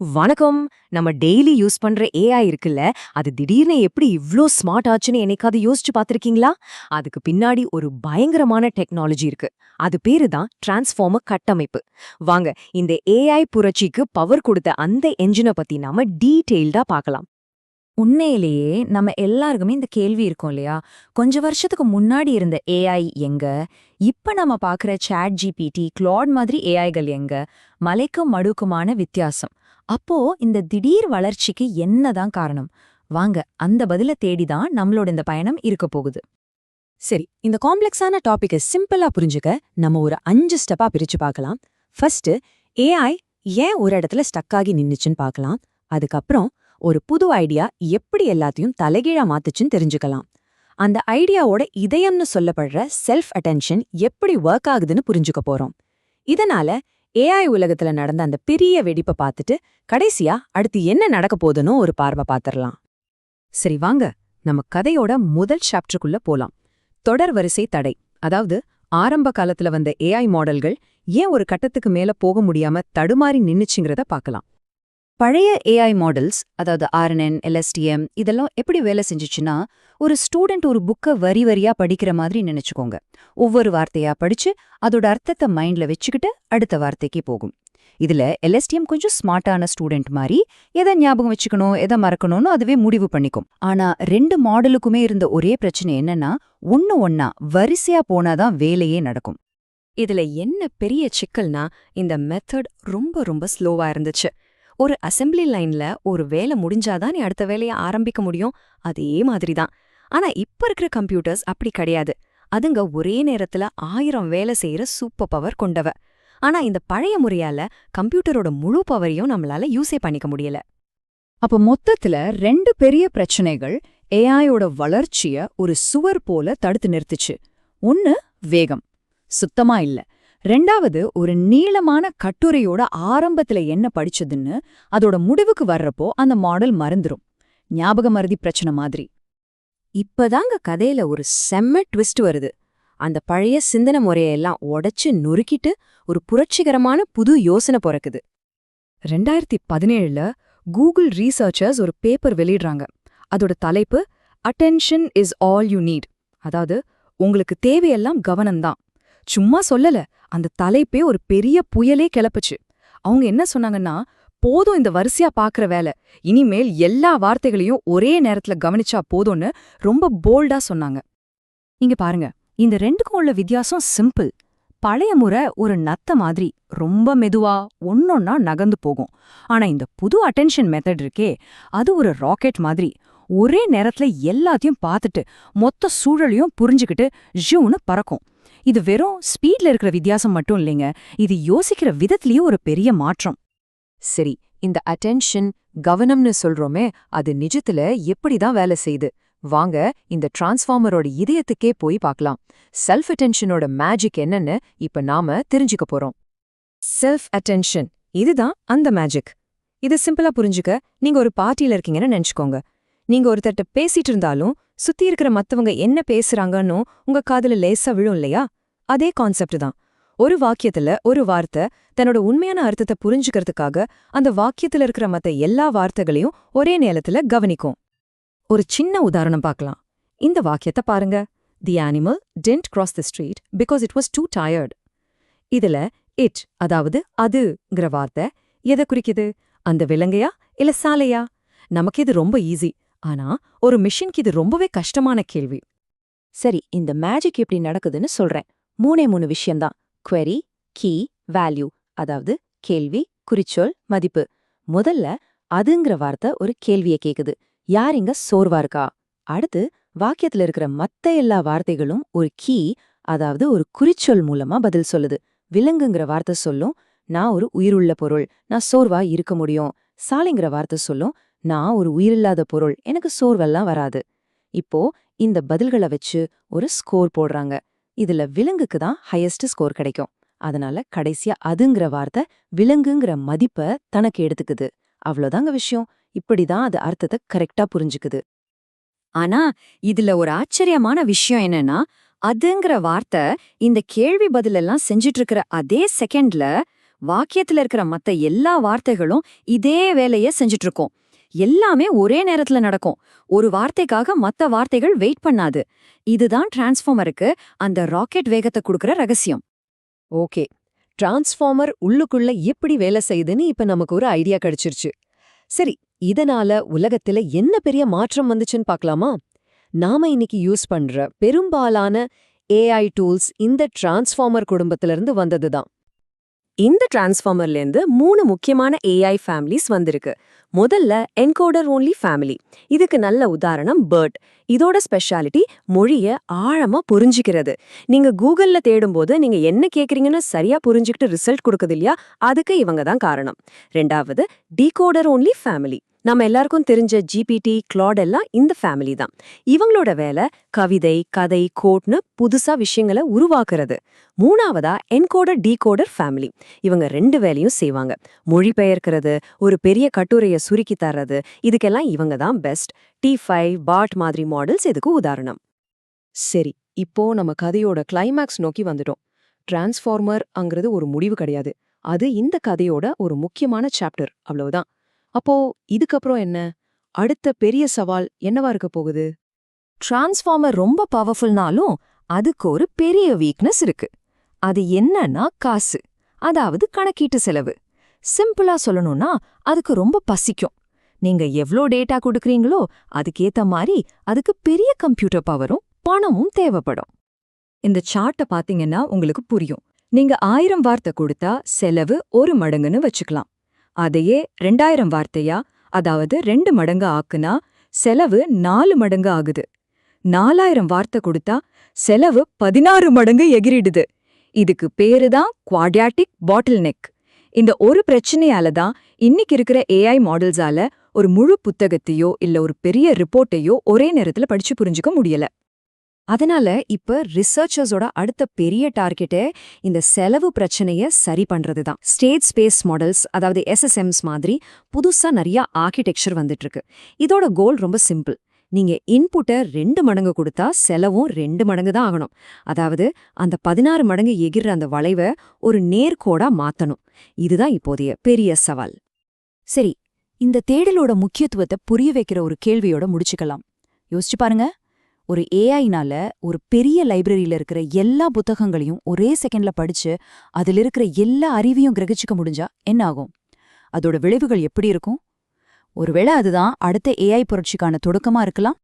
வணக்கம். நம்ம daily use பண்ற ஏஐ இருக்குல்ல அது திடீர்னு எப்படி இவ்ளோ ஸ்மார்ட் ஆச்சுன்னு என்னைக்காவது யோசிச்சு பார்த்திருக்கீங்களா? அதுக்கு பின்னாடி ஒரு பயங்கரமான டெக்னாலஜி இருக்கு. அது பேரு தான் டிரான்ஸ்ஃபார்மர் கட்டமைப்பு. வாங்க இந்த ஏஐ புரட்சிக்கு பவர் கொடுத்த அந்த என்ஜினை பத்தி நாம டீட்டெயில்டா பார்க்கலாம். உண்மையிலேயே நம்ம எல்லாருக்குமே இந்த கேள்வி இருக்கும் இல்லையா? கொஞ்ச வருஷத்துக்கு முன்னாடி இருந்த ஏஐ எங்க? இப்ப நம்ம பாக்குற சாட் ஜிபிடி கிளாட் மாதிரி ஏஐகள் எங்க? மலைக்கும் மடுக்குமான வித்தியாசம். அப்போ இந்த திடீர் வளர்ச்சிக்கு என்னதான் காரணம்? வாங்க அந்த பதில தேடிதான் நம்மளோட இந்த பயணம் இருக்க போகுது. சரி இந்த காம்ப்ளெக்ஸான டாபிக்கை சிம்பிளா புரிஞ்சுக்க நம்ம ஒரு அஞ்சு ஸ்டெப்பா பிரிச்சு பார்க்கலாம். ஃபர்ஸ்ட் ஏஐ ஏன் ஒரு இடத்துல ஸ்டக் ஆகி நின்னுச்சுன்னு பார்க்கலாம். அதுக்கப்புறம் ஒரு புது ஐடியா எப்படி எல்லாத்தையும் தலைகீழா மாத்துச்சுன்னு தெரிஞ்சுக்கலாம். அந்த ஐடியாவோட இதயம்னு சொல்லப்படுற செல்ஃப் அட்டென்ஷன் எப்படி ஒர்க் ஆகுதுன்னு புரிஞ்சுக்க போறோம். இதனால ஏஐ உலகத்துல நடந்த அந்த பெரிய வெடிப்பை பார்த்துட்டு கடைசியா அடுத்து என்ன நடக்க போதுன்னு ஒரு பார்வை பார்த்துடலாம். சரி வாங்க. நம்ம கதையோட முதல் சாப்டருக்குள்ள போலாம். தொடர் வரிசை தடை. அதாவது ஆரம்ப காலத்துல வந்த ஏஐ மாடல்கள் ஏன் ஒரு கட்டத்துக்கு மேல போக முடியாம தடுமாறி நின்னுச்சுங்கிறத பார்க்கலாம். பழைய ஏஐ மாடல்ஸ் அதாவது ஆர்என்என் எல்எஸ்டிஎம் இதெல்லாம் எப்படி வேலை செஞ்சுச்சுன்னா ஒரு ஸ்டூடெண்ட் ஒரு புக்கை வரி வரியா படிக்கிற மாதிரி நினைச்சுக்கோங்க. ஒவ்வொரு வார்த்தையா படிச்சு அதோட அர்த்தத்தை மைண்ட்ல வச்சுக்கிட்டு அடுத்த வார்த்தைக்கு போகும். இதுல எல்எஸ்டிஎம் கொஞ்சம் ஸ்மார்ட்டான ஸ்டூடெண்ட் மாதிரி எதை ஞாபகம் வச்சுக்கணும் எதை மறக்கணும்னு அதுவே முடிவு பண்ணிக்கும். ஆனா ரெண்டு மாடலுக்குமே இருந்த ஒரே பிரச்சனை என்னன்னா ஒன்னு ஒன்னா வரிசையா போனாதான் வேலையே நடக்கும். இதுல என்ன பெரிய சிக்கல்னா இந்த மெத்தட் ரொம்ப ரொம்ப ஸ்லோவா இருந்துச்சு. ஒரு அசெம்பிளி லைன்ல ஒரு வேலை முடிஞ்சாதான் நீ அடுத்த வேலையை ஆரம்பிக்க முடியும். அதே மாதிரி தான் ஆனா இப்ப இருக்கிற கம்ப்யூட்டர்ஸ் அப்படி கிடையாது. அதுங்க ஒரே நேரத்துல ஆயிரம் வேலை செய்யற சூப்பர் பவர் கொண்டவ. ஆனா இந்த பழைய முறையால கம்ப்யூட்டரோட முழு பவரையும் நம்மளால யூஸே பண்ணிக்க முடியல. அப்ப மொத்தத்துல ரெண்டு பெரிய பிரச்சனைகள் ஏஐயோட வளர்ச்சிய ஒரு சுவர் போல தடுத்து நிறுத்துச்சு. ஒன்னு வேகம். சுத்தமா இல்ல. ரெண்டாவது ஒரு நீளமான கட்டுரையோட ஆரம்பத்துல என்ன படிச்சதுன்னு அதோட முடிவுக்கு வர்றப்போ அந்த மாடல் மறந்துரும். ஞாபக மருதி பிரச்சனை மாதிரி. இப்பதாங்க கதையில ஒரு செம்ம ட்விஸ்ட் வருது. அந்த பழைய சிந்தனை முறையெல்லாம் உடைச்சு நொறுக்கிட்டு ஒரு புரட்சிகரமான புது யோசனை பிறக்குது. ரெண்டாயிரத்தி பதினேழுல கூகுள் ரீசர்ச்சர்ஸ் ஒரு பேப்பர் வெளியிடுறாங்க. அதோட தலைப்பு attention is all you need அதாவது உங்களுக்கு தேவையெல்லாம் கவனம்தான். சும்மா சொல்லல. அந்த தலைப்பே ஒரு பெரிய புயலே கிளப்புச்சு. அவங்க என்ன சொன்னாங்கன்னா போதும் இந்த வரிசையா பாக்குற வேலை. இனிமேல் எல்லா வார்த்தைகளையும் ஒரே நேரத்துல கவனிச்சா போதும்னு ரொம்ப போல்டா சொன்னாங்க. இங்க பாருங்க. இந்த ரெண்டுக்கும் உள்ள வித்தியாசம் சிம்பிள் பழைய முறை ஒரு நத்த மாதிரி ரொம்ப மெதுவா ஒன்னொன்னா நகர்ந்து போகும். ஆனா இந்த புது அட்டென்ஷன் மெத்தட் இருக்கே அது ஒரு ராக்கெட் மாதிரி. ஒரே நேரத்துல எல்லாத்தையும் பார்த்துட்டு மொத்த சூழலையும் புரிஞ்சுக்கிட்டு ஜூன்னு பறக்கும். இது வெறும் ஸ்பீட்ல இருக்கிற வித்தியாசம் மட்டும் இல்லைங்க. இது யோசிக்கிற விதத்திலேயே ஒரு பெரிய மாற்றம். சரி இந்த அட்டென்ஷன் கவனம்னு சொல்றோமே அது நிஜத்துல எப்படிதான் வேலை செய்யுது? வாங்க இந்த டிரான்ஸ்ஃபார்மரோட இதயத்துக்கே போய் பார்க்கலாம். செல்ஃப் அட்டென்ஷனோட மேஜிக் என்னன்னு இப்ப நாம தெரிஞ்சுக்க போறோம். செல்ஃப் அட்டென்ஷன் இதுதான் அந்த மேஜிக் இது சிம்பிளா புரிஞ்சுக்க நீங்க ஒரு பார்ட்டியில இருக்கீங்கன்னு நினைச்சுக்கோங்க. நீங்க ஒருத்தர்ட்ட பேசிட்டு இருந்தாலும் சுத்தி இருக்கிற மத்தவங்க என்ன பேசுறாங்கன்னு உங்க காதுல லேசா விழும் இல்லையா? அதே கான்செப்ட் தான். ஒரு வாக்கியத்துல ஒரு வார்த்தை தன்னோட உண்மையான அர்த்தத்தை புரிஞ்சுக்கிறதுக்காக அந்த வாக்கியத்துல இருக்கிற மத்த எல்லா வார்த்தைகளையும் ஒரே நேரத்துல கவனிக்கும். ஒரு சின்ன உதாரணம் பார்க்கலாம். இந்த வாக்கியத்தை பாருங்க. The animal didn't cross the street because it was too tired இதுல இட் அதாவது அதுங்கிற வார்த்தை எதை குறிக்குது? அந்த விலங்கையா? இல்ல சாலையா? நமக்கு இது ரொம்ப ஈஸி ஆனா ஒரு மிஷின்க்கு இது ரொம்பவே கஷ்டமான கேள்வி. சரி இந்த மேஜிக் எப்படி நடக்குதுன்னு சொல்றேன். மூணே மூணு விஷயம்தான். குவரி கீ வேல்யூ அதாவது கேள்வி குறிச்சொல் மதிப்பு. முதல்ல அதுங்கிற வார்த்தை ஒரு கேள்விய கேக்குது. யார் இங்க சோர்வா இருக்கா? அடுத்து வாக்கியத்துல இருக்கிற மத்த எல்லா வார்த்தைகளும் ஒரு கீ அதாவது ஒரு குறிச்சொல் மூலமா பதில் சொல்லுது. விலங்குங்கிற வார்த்தை சொல்லும் நான் ஒரு உயிருள்ள பொருள் நான் சோர்வா இருக்க முடியும். சாலைங்கிற வார்த்தை சொல்லும் நான் ஒரு உயிரில்லாத பொருள் எனக்கு சோர்வெல்லாம் வராது. இப்போ இந்த பதில்களை வச்சு ஒரு ஸ்கோர் போடுறாங்க. இதுல விலங்குக்கு தான் ஹையஸ்ட் ஸ்கோர் கிடைக்கும். அதனால கடைசியா அதுங்கிற வார்த்தை விலங்குங்கிற மதிப்பை தனக்கு எடுத்துக்குது. அவ்வளோதாங்க விஷயம். இப்படிதான் அது அர்த்தத்தை கரெக்டா புரிஞ்சுக்குது. ஆனா இதுல ஒரு ஆச்சரியமான விஷயம் என்னன்னா அதுங்கிற வார்த்தை இந்த கேள்வி பதிலெல்லாம் செஞ்சிட்டு இருக்கிற அதே செகண்ட்ல வாக்கியத்துல இருக்கிற மத்த எல்லா வார்த்தைகளும் இதே வேலையை செஞ்சுட்டு இருக்கோம் எல்லாமே ஒரே நேரத்துல நடக்கும். ஒரு வார்த்தைக்காக மத்த வார்த்தைகள் வெயிட் பண்ணாது. இதுதான் டிரான்ஸ்ஃபார்மருக்கு அந்த ராக்கெட் வேகத்தை கொடுக்கற ரகசியம். ஓகே. டிரான்ஸ்ஃபார்மர் உள்ளுக்குள்ள எப்படி வேலை செய்யுதுன்னு இப்ப நமக்கு ஒரு ஐடியா கிடைச்சிருச்சு. சரி இதனால உலகத்துல என்ன பெரிய மாற்றம் வந்துச்சுன்னு பார்க்கலாமா? நாம இன்னைக்கு யூஸ் பண்ற பெரும்பாலான ஏஐ டூல்ஸ் இந்த டிரான்ஸ்ஃபார்மர் குடும்பத்திலிருந்து வந்ததுதான். இந்த டிரான்ஸ்ஃபார்மர்லேருந்து மூணு முக்கியமான ஏஐ ஃபேமிலிஸ் வந்திருக்கு. முதல்ல என்கோடர் ஓன்லி ஃபேமிலி இதுக்கு நல்ல உதாரணம் பேர்ட் இதோட ஸ்பெஷாலிட்டி மொழிய ஆழமா புரிஞ்சுக்கிறது. நீங்க கூகுள்ல தேடும்போது நீங்க என்ன கேக்குறீங்கன்னு சரியா புரிஞ்சுக்கிட்டு ரிசல்ட் கொடுக்குது இல்லையா? அதுக்கு இவங்க தான் காரணம். ரெண்டாவது டீகோடர் ஓன்லி ஃபேமிலி நம்ம எல்லாருக்கும் தெரிஞ்ச ஜிபிடி கிளாட் எல்லாம் இந்த ஃபேமிலி தான். இவங்களோட வேலை கவிதை கதை கோட்னு புதுசா விஷயங்களை உருவாக்குறது. மூணாவதா என்கோடர் டீகோடர் ஃபேமிலி இவங்க ரெண்டு வேலையும் செய்வாங்க. மொழிபெயர்க்கிறது ஒரு பெரிய கட்டுரையை சுருக்கி தர்றது. இதுக்கெல்லாம் இவங்க தான் பெஸ்ட். டி ஃபைவ் பாட் மாதிரி மாடல்ஸ் இதுக்கு உதாரணம். சரி இப்போ நம்ம கதையோட கிளைமேக்ஸ் நோக்கி வந்துட்டோம். டிரான்ஸ்ஃபார்மர் அங்கிறது ஒரு முடிவு கிடையாது. அது இந்த கதையோட ஒரு முக்கியமான சாப்டர் அவ்வளவுதான். அப்போ இதுக்கப்புறம் என்ன? அடுத்த பெரிய சவால் என்னவா இருக்க போகுது? டிரான்ஸ்ஃபார்மர் ரொம்ப பவர்ஃபுல்னாலும் அதுக்கு ஒரு பெரிய வீக்னஸ் இருக்கு. அது என்னன்னா காசு. அதாவது கணக்கீட்டு செலவு. சிம்பிளா சொல்லணும்னா அதுக்கு ரொம்ப பசிக்கும். நீங்க எவ்ளோ டேட்டா கொடுக்கறீங்களோ அதுக்கேத்த மாதிரி அதுக்கு பெரிய கம்ப்யூட்டர் பவரும் பணமும் தேவைப்படும். இந்த சார்ட்டை பாத்தீங்கன்னா உங்களுக்கு புரியும். நீங்க ஆயிரம் வார்த்தை கொடுத்தா செலவு ஒரு மடங்குன்னு வச்சுக்கலாம். அதையே ரெண்டாயிரம் வார்த்தையா அதாவது ரெண்டு மடங்கு ஆக்குனா செலவு நாலு மடங்கு ஆகுது. நாலாயிரம் வார்த்தை கொடுத்தா செலவு பதினாறு மடங்கு எகிரிடுது. இதுக்கு பேரு தான் குவாடியாட்டிக் பாட்டில் நெக் இந்த ஒரு பிரச்சனையால தான் இன்னைக்கு இருக்கிற ஏஐ மாடல்ஸால ஒரு முழு புத்தகத்தையோ இல்ல ஒரு பெரிய ரிப்போர்ட்டையோ ஒரே நேரத்துல படிச்சு புரிஞ்சுக்க முடியல. அதனால இப்ப ரிசர்ச்சர்ஸோட அடுத்த பெரிய டார்கெட்டே இந்த செலவு பிரச்சனைய சரி பண்றது தான். ஸ்டேட் ஸ்பேஸ் மாடல்ஸ் அதாவது எஸ்எஸ்எம்ஸ் மாதிரி புதுசா நிறைய ஆர்கிடெக்சர் வந்துட்டு இருக்கு. இதோட கோல் ரொம்ப சிம்பிள் நீங்க இன்புட்டை ரெண்டு மடங்கு கொடுத்தா செலவும் ரெண்டு மடங்கு தான் ஆகணும். அதாவது அந்த பதினாறு மடங்கு எகிற அந்த வளைவை ஒரு நேர்கோடா மாத்தணும். இதுதான் இப்போதைய பெரிய சவால். சரி இந்த தேடலோட முக்கியத்துவத்தை புரிய வைக்கிற ஒரு கேள்வியோட முடிச்சுக்கலாம். யோசிச்சு பாருங்க. ஒரு ஏஐனால ஒரு பெரிய லைப்ரரியில இருக்கிற எல்லா புத்தகங்களையும் ஒரே செகண்ட்ல படிச்சு அதுல இருக்கிற எல்லா அறிவையும் கிரகிச்சுக்க முடிஞ்சா என்ன ஆகும்? அதோட விளைவுகள் எப்படி இருக்கும்? ஒருவேளை அதுதான் அடுத்த ஏஐ புரட்சிக்கான தொடக்கமா இருக்கலாம்?